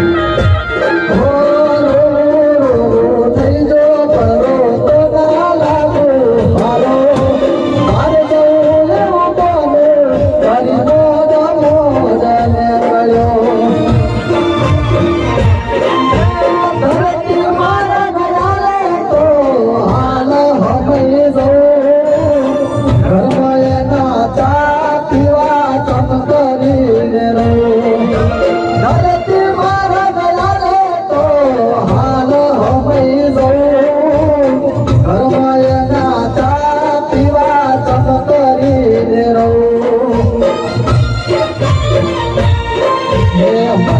Oh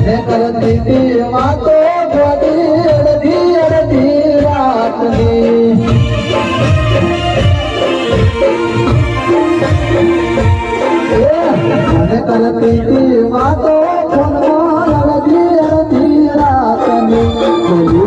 ને કરતી તી વાતો ગોડી અડધી અડધી રાતની. મને કરતી તી અડધી અડધી રાતની.